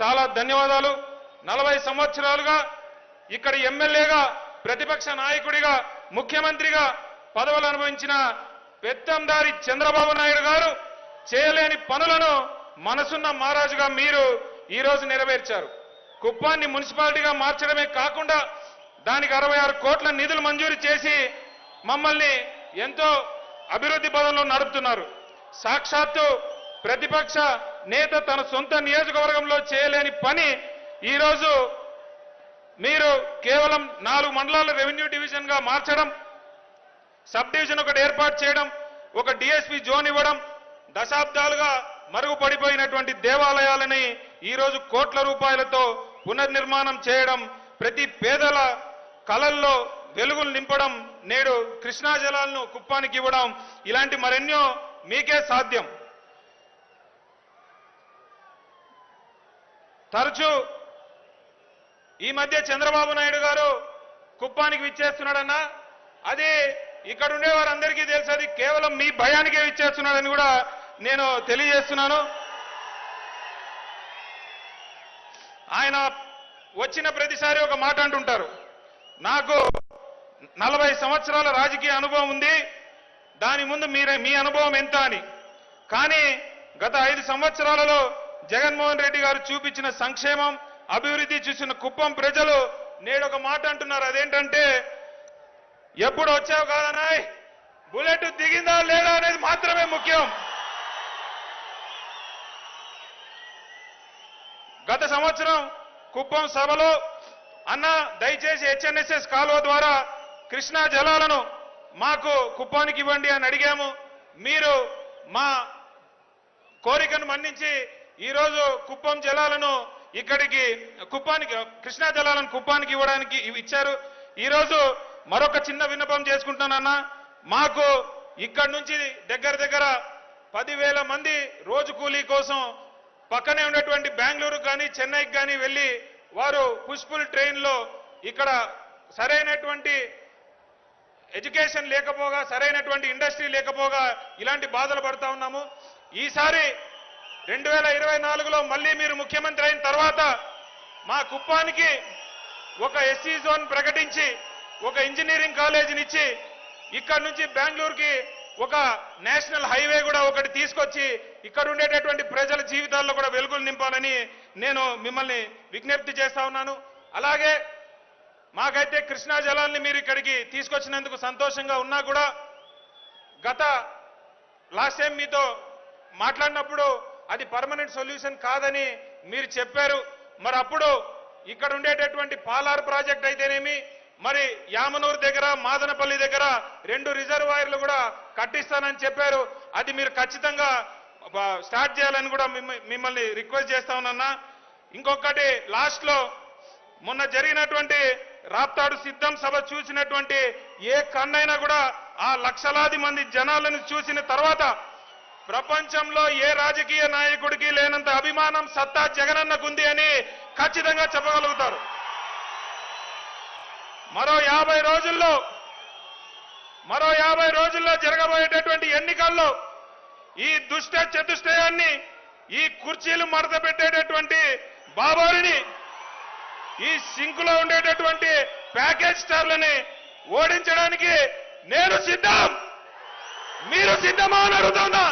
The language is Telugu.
చాలా ధన్యవాదాలు. నలభై సంవత్సరాలుగా ఇక్కడ ఎమ్మెల్యేగా ప్రతిపక్ష నాయకుడిగా ముఖ్యమంత్రిగా పదవులు అనుభవించిన పెత్తందారి చంద్రబాబు నాయుడు గారు చేయలేని పనులను మనసున్న మహారాజుగా మీరు ఈ రోజు నెరవేర్చారు. కుప్పాన్ని మున్సిపాలిటీగా మార్చడమే కాకుండా దానికి అరవై ఆరు కోట్ల నిధులు మంజూరు చేసి మమ్మల్ని ఎంతో అభివృద్ధి పదంలో నడుపుతున్నారు. సాక్షాత్తు ప్రతిపక్ష నేత తన సొంత నియోజకవర్గంలో చేయలేని పని ఈరోజు మీరు కేవలం నాలుగు మండలాల రెవెన్యూ డివిజన్గా మార్చడం సబ్ డివిజన్ ఒకటి ఏర్పాటు చేయడం ఒక డిఎస్పి జోన్ ఇవ్వడం దశాబ్దాలుగా మరుగుపడిపోయినటువంటి దేవాలయాలని ఈరోజు కోట్ల రూపాయలతో పునర్నిర్మాణం చేయడం ప్రతి పేదల కళల్లో వెలుగులు నింపడం నేడు కృష్ణా జలాలను కుప్పానికి ఇవ్వడం ఇలాంటి మరెన్నో మీకే సాధ్యం. తరచూ ఈ మధ్య చంద్రబాబు నాయుడు గారు కుప్పానికి విచ్చేస్తున్నాడన్నా అది ఇక్కడ ఉండే వారందరికీ తెలుసు అది కేవలం మీ భయానికే విచ్చేస్తున్నాడని కూడా నేను తెలియజేస్తున్నాను. ఆయన వచ్చిన ప్రతిసారి ఒక మాట అంటుంటారు నాకు నలభై సంవత్సరాల రాజకీయ అనుభవం ఉంది దాని ముందు మీరే మీ అనుభవం ఎంత అని. కానీ గత ఐదు సంవత్సరాలలో జగన్మోహన్ రెడ్డి గారు చూపించిన సంక్షేమం అభివృద్ధి చూసిన కుప్పం ప్రజలు నేడు ఒక మాట అంటున్నారు. అదేంటంటే ఎప్పుడు వచ్చావు కాదనాయ్ బుల్లెట్ దిగిందా లేదా అనేది మాత్రమే ముఖ్యం. గత సంవత్సరం కుప్పం సభలో అన్న దయచేసి హెచ్ఎన్ఎస్ఎస్ కాలువ ద్వారా కృష్ణా జలాలను మాకు కుప్పానికి ఇవ్వండి అని అడిగాము. మీరు మా కోరికను మన్నించి ఈరోజు కుప్పం జలాలను ఇక్కడికి కుప్పానికి కృష్ణా జలాలను కుప్పానికి ఇవ్వడానికి ఇవి ఇచ్చారు. ఈరోజు మరొక చిన్న విన్నపం చేసుకుంటానన్నా మాకు ఇక్కడి నుంచి దగ్గర దగ్గర పదివేల మంది రోజు కూలీ కోసం పక్కనే ఉన్నటువంటి బెంగళూరు కానీ చెన్నైకి కానీ వెళ్ళి వారు పుష్పుల్ ట్రైన్లో ఇక్కడ సరైనటువంటి ఎడ్యుకేషన్ లేకపోగా సరైనటువంటి ఇండస్ట్రీ లేకపోగా ఇలాంటి బాధలు పడతా ఉన్నాము. ఈసారి రెండు వేల ఇరవై నాలుగులో మళ్ళీ మీరు ముఖ్యమంత్రి అయిన తర్వాత మా కుప్పానికి ఒక ఎస్సీ జోన్ ప్రకటించి ఒక ఇంజనీరింగ్ కాలేజీని ఇచ్చి ఇక్కడ నుంచి బెంగళూరుకి ఒక నేషనల్ హైవే కూడా ఒకటి తీసుకొచ్చి ఇక్కడ ఉండేటటువంటి ప్రజల జీవితాల్లో కూడా వెలుగులు నింపాలని నేను మిమ్మల్ని విజ్ఞప్తి చేస్తా ఉన్నాను. అలాగే మాకైతే కృష్ణా జలాల్ని మీరు ఇక్కడికి తీసుకొచ్చినందుకు సంతోషంగా ఉన్నా కూడా గత లాస్ట్ టైం మీతో మాట్లాడినప్పుడు అది పర్మనెంట్ సొల్యూషన్ కాదని మీరు చెప్పారు. మరి అప్పుడు ఇక్కడ ఉండేటటువంటి పాలార్ ప్రాజెక్ట్ అయితేనేమి మరి యామనూరు దగ్గర మాదనపల్లి దగ్గర రెండు రిజర్వాయర్లు కూడా కట్టిస్తానని చెప్పారు. అది మీరు ఖచ్చితంగా స్టార్ట్ చేయాలని కూడా మిమ్మల్ని రిక్వెస్ట్ చేస్తా ఉన్నా ఇంకొకటి లాస్ట్లో మొన్న జరిగినటువంటి రాప్తాడు సిద్ధం సభ చూసినటువంటి ఏ కన్నైనా కూడా ఆ లక్షలాది మంది జనాలను చూసిన తర్వాత ప్రపంచంలో ఏ రాజకీయ నాయకుడికి లేనంత అభిమానం సత్తా జగనన్నకుంది అని ఖచ్చితంగా చెప్పగలుగుతారు. మరో యాభై రోజుల్లో మరో యాభై రోజుల్లో జరగబోయేటటువంటి ఎన్నికల్లో ఈ దుష్ట చతుష్టయాన్ని ఈ కుర్చీలు మడత పెట్టేటటువంటి బాబోరిని ఈ సింకులో ఉండేటటువంటి ప్యాకేజ్ స్టార్లని ఓడించడానికి నేను సిద్ధం. మీరు సిద్ధమా అని అడుగుతున్నా